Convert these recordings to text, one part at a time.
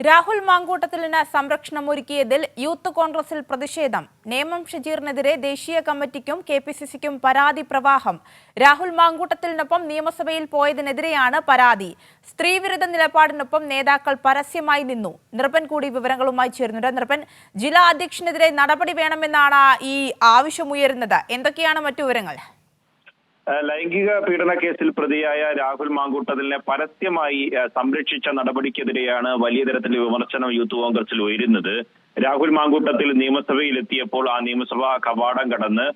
Rahul മാങ്കൂട്ടത്തിലിന് സംരക്ഷണമൊരുക്കിയതിൽ youth കോൺഗ്രസിൽ പ്രതിഷേധം. നേമം ഷജീറിനെതിരെ ദേശീയ കമ്മിറ്റിക്കും കെ പി സി സിക്കും പരാതി പ്രവാഹം. രാഹുൽ മാങ്കൂട്ടത്തിലിനൊപ്പം നിയമസഭയിൽ പോയതിനെതിരെയാണ് പരാതി. സ്ത്രീവിരുദ്ധ നിലപാടിനൊപ്പം നേതാക്കൾ പരസ്യമായി നിന്നു. നിർപ്പൻ കൂടി വിവരങ്ങളുമായി ചേരുന്നുണ്ട്. നിർപ്പൻ ജില്ലാ അധ്യക്ഷനെതിരെ നടപടി വേണമെന്നാണ് ഈ ആവശ്യമുയരുന്നത് എന്തൊക്കെയാണ് മറ്റു വിവരങ്ങൾ? ലൈംഗിക പീഡന കേസിൽ പ്രതിയായ രാഹുൽ മാങ്കൂട്ടതിലിനെ പരസ്യമായി സംരക്ഷിച്ച നടപടിക്കെതിരെയാണ് വലിയ തരത്തിലുള്ള വിമർശനം യൂത്ത് കോൺഗ്രസിൽ ഉയരുന്നത്. രാഹുൽ മാങ്കൂട്ടത്തിൽ നിയമസഭയിൽ എത്തിയപ്പോൾ ആ നിയമസഭാ കവാടം കടന്ന്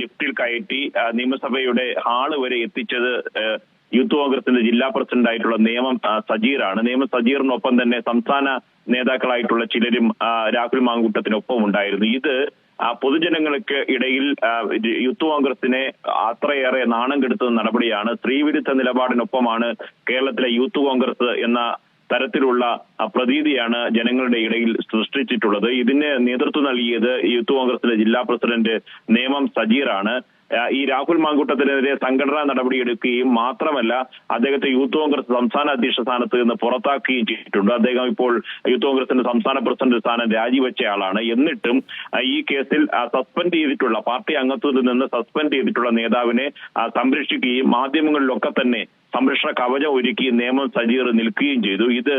ലിഫ്റ്റിൽ കയറ്റി നിയമസഭയുടെ ഹാൾ വരെ എത്തിച്ചത് യൂത്ത് കോൺഗ്രസിന്റെ ജില്ലാ പ്രസിഡന്റ് ആയിട്ടുള്ള നിയമം സജീറാണ്. നിയമം സജീറിനൊപ്പം തന്നെ സംസ്ഥാന നേതാക്കളായിട്ടുള്ള ചിലരും രാഹുൽ മാങ്കൂട്ടത്തിനൊപ്പം ഉണ്ടായിരുന്നു ഇത് പൊതുജനങ്ങൾക്ക് ഇടയിൽ യൂത്ത് കോൺഗ്രസിനെ അത്രയേറെ നാണം കെടുത്തുന്ന നടപടിയാണ് സ്ത്രീവിരുദ്ധ നിലപാടിനൊപ്പമാണ് കേരളത്തിലെ യൂത്ത് കോൺഗ്രസ് എന്ന തരത്തിലുള്ള പ്രതീതിയാണ് ജനങ്ങളുടെ ഇടയിൽ സൃഷ്ടിച്ചിട്ടുള്ളത്. ഇതിന് നേതൃത്വം നൽകിയത് യൂത്ത് കോൺഗ്രസിലെ ജില്ലാ പ്രസിഡന്റ് നേമം സജീറാണ്. ഈ രാഹുൽ മാങ്കൂട്ടത്തിനെതിരെ സംഘടനാ നടപടിയെടുക്കുകയും മാത്രമല്ല അദ്ദേഹത്തെ യൂത്ത് കോൺഗ്രസ് സംസ്ഥാന അധ്യക്ഷ സ്ഥാനത്ത് നിന്ന് പുറത്താക്കുകയും ചെയ്തിട്ടുണ്ട്. അദ്ദേഹം ഇപ്പോൾ യൂത്ത് കോൺഗ്രസിന്റെ സംസ്ഥാന പ്രസിഡന്റ് സ്ഥാനം രാജിവെച്ച ആളാണ്. എന്നിട്ടും ഈ കേസിൽ സസ്പെൻഡ് ചെയ്തിട്ടുള്ള പാർട്ടി അംഗത്വത്തിൽ നിന്ന് സസ്പെൻഡ് ചെയ്തിട്ടുള്ള നേതാവിനെ സംരക്ഷിക്കുകയും മാധ്യമങ്ങളിലൊക്കെ തന്നെ സംരക്ഷണ കവചം ഒരുക്കി നിയമം സജീർ നിൽക്കുകയും ചെയ്തു. ഇത്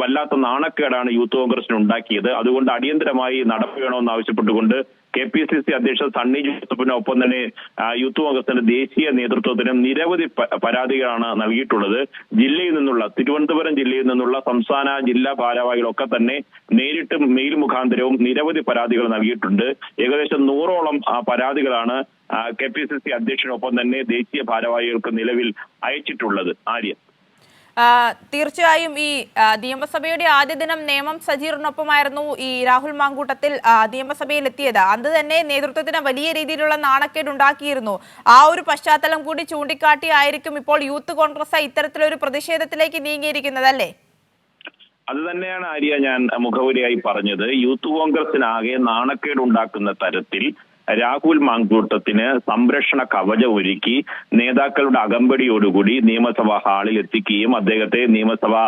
വല്ലാത്ത നാണക്കേടാണ് യൂത്ത് കോൺഗ്രസിന് ഉണ്ടാക്കിയത്. അതുകൊണ്ട് അടിയന്തരമായി നടപടി വേണമെന്ന് ആവശ്യപ്പെട്ടുകൊണ്ട് കെ പി സി സി അധ്യക്ഷൻ സണ്ണി ജോസഫിനൊപ്പം തന്നെ യൂത്ത് കോൺഗ്രസിന്റെ ദേശീയ നേതൃത്വത്തിനും നിരവധി പരാതികളാണ് നൽകിയിട്ടുള്ളത്. ജില്ലയിൽ നിന്നുള്ള തിരുവനന്തപുരം ജില്ലയിൽ നിന്നുള്ള സംസ്ഥാന ജില്ലാ ഭാരവാഹികളൊക്കെ തന്നെ നേരിട്ട് മെയിൽ മുഖാന്തരവും നിരവധി പരാതികൾ നൽകിയിട്ടുണ്ട്. ഏകദേശം നൂറോളം പരാതികളാണ് കെ പി സി സി അധ്യക്ഷനൊപ്പം തന്നെ ദേശീയ ഭാരവാഹികൾക്ക് നിലവിൽ അയച്ചിട്ടുള്ളത്. ആര്യ. തീർച്ചയായും ഈ നിയമസഭയുടെ ആദ്യ ദിനം നിയമം സജീറിനൊപ്പമായിരുന്നു ഈ രാഹുൽ മാങ്കൂട്ടത്തിൽ നിയമസഭയിൽ എത്തിയത് അന്ന് തന്നെ നേതൃത്വത്തിന് വലിയ രീതിയിലുള്ള നാണക്കേട് ഉണ്ടാക്കിയിരുന്നു ആ ഒരു പശ്ചാത്തലം കൂടി ചൂണ്ടിക്കാട്ടി ആയിരിക്കും ഇപ്പോൾ യൂത്ത് കോൺഗ്രസ് ഇത്തരത്തിലൊരു പ്രതിഷേധത്തിലേക്ക് നീങ്ങിയിരിക്കുന്നത് അല്ലേ? അത് തന്നെയാണ് ആര്യ ഞാൻ മുഖവുരയായി പറഞ്ഞത്. യൂത്ത് കോൺഗ്രസിനാകെ നാണക്കേട് ഉണ്ടാക്കുന്ന തരത്തിൽ രാഹുൽ മാങ്കൂട്ടത്തിന് സംരക്ഷണ കവചം ഒരുക്കി നേതാക്കളുടെ അകമ്പടിയോടുകൂടി നിയമസഭാ ഹാളിൽ എത്തിക്കുകയും അദ്ദേഹത്തെ നിയമസഭാ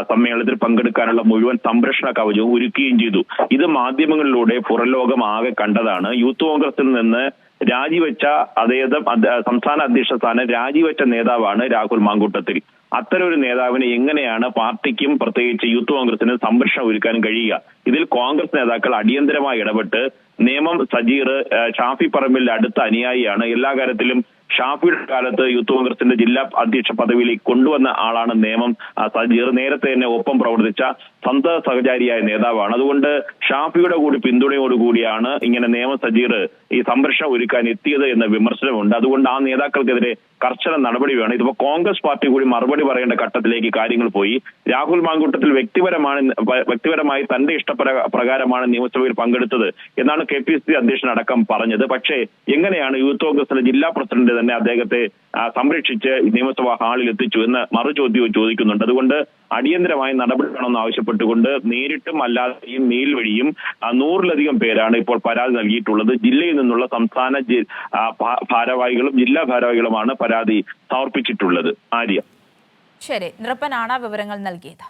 സമ്മേളനത്തിൽ പങ്കെടുക്കാനുള്ള മുഴുവൻ സംരക്ഷണ കവചവും ഒരുക്കുകയും ചെയ്തു. ഇത് മാധ്യമങ്ങളിലൂടെ പുറംലോകം ആകെ കണ്ടതാണ്. യൂത്ത് കോൺഗ്രസിൽ നിന്ന് രാജിവെച്ച അദ്ദേഹം സംസ്ഥാന അധ്യക്ഷ സ്ഥാനം രാജിവെച്ച നേതാവാണ് രാഹുൽ മാങ്കൂട്ടത്തിൽ. അത്തരം ഒരു നേതാവിനെ എങ്ങനെയാണ് പാർട്ടിക്കും പ്രത്യേകിച്ച് യൂത്ത് കോൺഗ്രസിന് സംരക്ഷണം ഒരുക്കാൻ കഴിയുക? ഇതിൽ കോൺഗ്രസ് നേതാക്കൾ അടിയന്തരമായി ഇടപെട്ട് നിയമം സജീർ ഷാഫി പറമ്പിലിന്റെ അടുത്ത അനുയായിയാണ്. എല്ലാ കാര്യത്തിലും ഷാഫിയുടെ കാലത്ത് യൂത്ത് കോൺഗ്രസിന്റെ ജില്ലാ അധ്യക്ഷ പദവിയിലേക്ക് കൊണ്ടുവന്ന ആളാണ് നിയമം സജീർ നേരത്തെ തന്നെ ഒപ്പം പ്രവർത്തിച്ച സന്ത സഹചാരിയായ നേതാവാണ്. അതുകൊണ്ട് ഷാഫിയുടെ കൂടി പിന്തുണയോടുകൂടിയാണ് ഇങ്ങനെ നിയമ സജീർ ഈ സംരക്ഷണം ഒരുക്കാൻ എത്തിയത് എന്ന വിമർശനമുണ്ട്. അതുകൊണ്ട് ആ നേതാക്കൾക്കെതിരെ കർശന നടപടി വേണം. ഇതിപ്പോ കോൺഗ്രസ് പാർട്ടി കൂടി മറുപടി പറയേണ്ട ഘട്ടത്തിലേക്ക് കാര്യങ്ങൾ പോയി. രാഹുൽ മാങ്കൂട്ടത്തിൽ വ്യക്തിപരമാണ് വ്യക്തിപരമായി തന്റെ ഇഷ്ടപ്ര പ്രകാരമാണ് നിയമസഭയിൽ പങ്കെടുത്തത് എന്നാണ് കെ പി സി അധ്യക്ഷൻ അടക്കം പറഞ്ഞത്. പക്ഷേ എങ്ങനെയാണ് യൂത്ത് കോൺഗ്രസിന്റെ ജില്ലാ പ്രസിഡന്റ് തന്നെ അദ്ദേഹത്തെ സംരക്ഷിച്ച് നിയമസഭാ ഹാളിൽ എത്തിച്ചു എന്ന് മറു ചോദ്യവും ചോദിക്കുന്നുണ്ട്. അതുകൊണ്ട് അടിയന്തരമായി നടപടി വേണമെന്ന് ആവശ്യപ്പെട്ടുകൊണ്ട് നേരിട്ടും അല്ലാതെയും മെയിൽ വഴിയും നൂറിലധികം പേരാണ് ഇപ്പോൾ പരാതി നൽകിയിട്ടുള്ളത്. ജില്ലയിൽ നിന്നുള്ള സംസ്ഥാന ഭാരവാഹികളും ജില്ലാ ഭാരവാഹികളുമാണ് പരാതി സമർപ്പിച്ചിട്ടുള്ളത്. ആര്യ. ശരി. നിറപ്പനാണ് വിവരങ്ങൾ നൽകിയത്.